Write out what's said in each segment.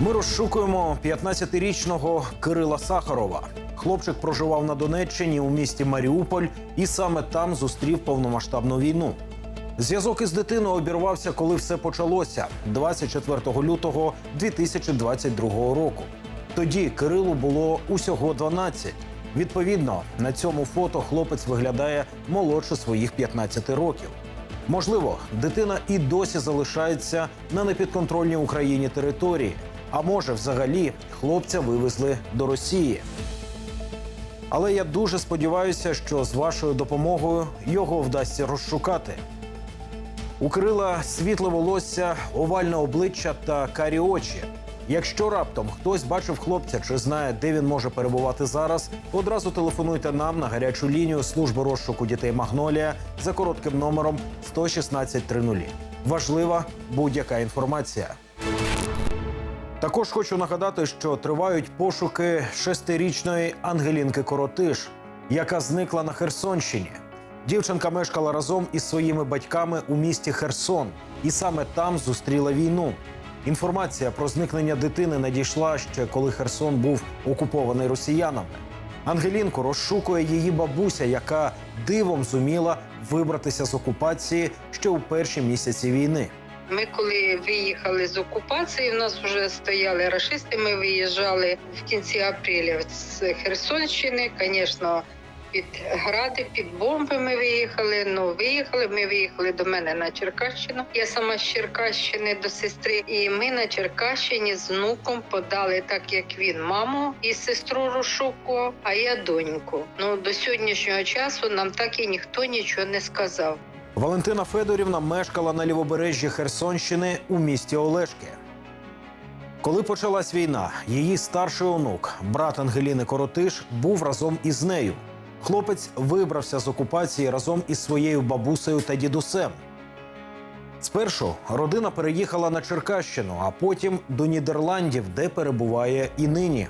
Ми розшукуємо 15-річного Кирила Сахарова. Хлопчик проживав на Донеччині у місті Маріуполь і саме там зустрів повномасштабну війну. Зв'язок із дитиною обірвався, коли все почалося 24 лютого 2022 року. Тоді Кирилу було усього 12. Відповідно, на цьому фото хлопець виглядає молодше своїх 15 років. Можливо, дитина і досі залишається на непідконтрольній Україні території, а може, взагалі, хлопця вивезли до Росії. Але я дуже сподіваюся, що з вашою допомогою його вдасться розшукати. У Кирила світле волосся, овальне обличчя та карі очі. Якщо раптом хтось бачив хлопця чи знає, де він може перебувати зараз, одразу телефонуйте нам на гарячу лінію служби розшуку дітей Магнолія за коротким номером 11630. Важлива будь-яка інформація. Також хочу нагадати, що тривають пошуки шестирічної Ангелінки Коротиш, яка зникла на Херсонщині. Дівчинка мешкала разом із своїми батьками у місті Херсон, і саме там зустріла війну. Інформація про зникнення дитини надійшла ще коли Херсон був окупований росіянами. Ангелінку розшукує її бабуся, яка дивом зуміла вибратися з окупації ще у перші місяці війни. Ми коли виїхали з окупації, в нас вже стояли рашисти. Ми виїжджали в кінці апреля з Херсонщини. Звісно, під гради, під бомби ми виїхали. Ну виїхали. Ми виїхали до мене на Черкащину. Я сама з Черкащини до сестри, і ми на Черкащині з внуком подали, так як він маму і сестру розшукував, а я доньку. Ну до сьогоднішнього часу нам так і ніхто нічого не сказав. Валентина Федорівна мешкала на лівобережжі Херсонщини у місті Олешки. Коли почалась війна, її старший онук, брат Ангеліни Коротиш, був разом із нею. Хлопець вибрався з окупації разом із своєю бабусею та дідусем. Спершу родина переїхала на Черкащину, а потім до Нідерландів, де перебуває і нині.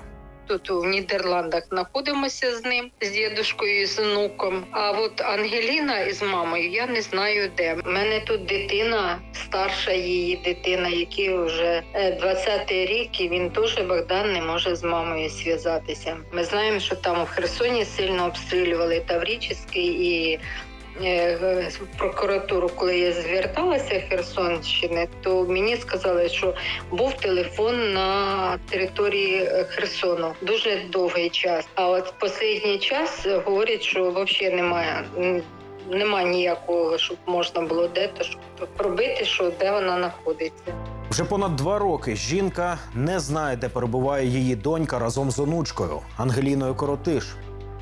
Тут у Нідерландах знаходимося з ним, з дідушкою і з внуком. А от Ангеліна із мамою я не знаю де. У мене тут дитина, старша її дитина, який вже 20-й рік, і він теж Богдан не може з мамою зв'язатися. Ми знаємо, що там у Херсоні сильно обстрілювали Таврічський і. Е, прокуратуру, коли я зверталася Херсонщини, то мені сказали, що був телефон на території е, Херсону дуже довгий час. А от в останній час говорять, що взагалі немає. Нема ніякого, щоб можна було де-то щоб пробити, що де вона знаходиться. Вже понад два роки жінка не знає, де перебуває її донька разом з онучкою Ангеліною Коротиш.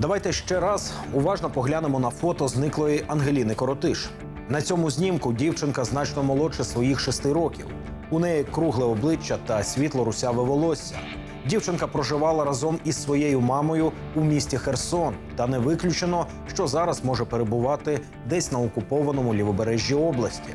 Давайте ще раз уважно поглянемо на фото зниклої Ангеліни Коротиш. На цьому знімку дівчинка значно молодше своїх шести років. У неї кругле обличчя та світло русяве волосся. Дівчинка проживала разом із своєю мамою у місті Херсон, та не виключено, що зараз може перебувати десь на окупованому лівобережжі області.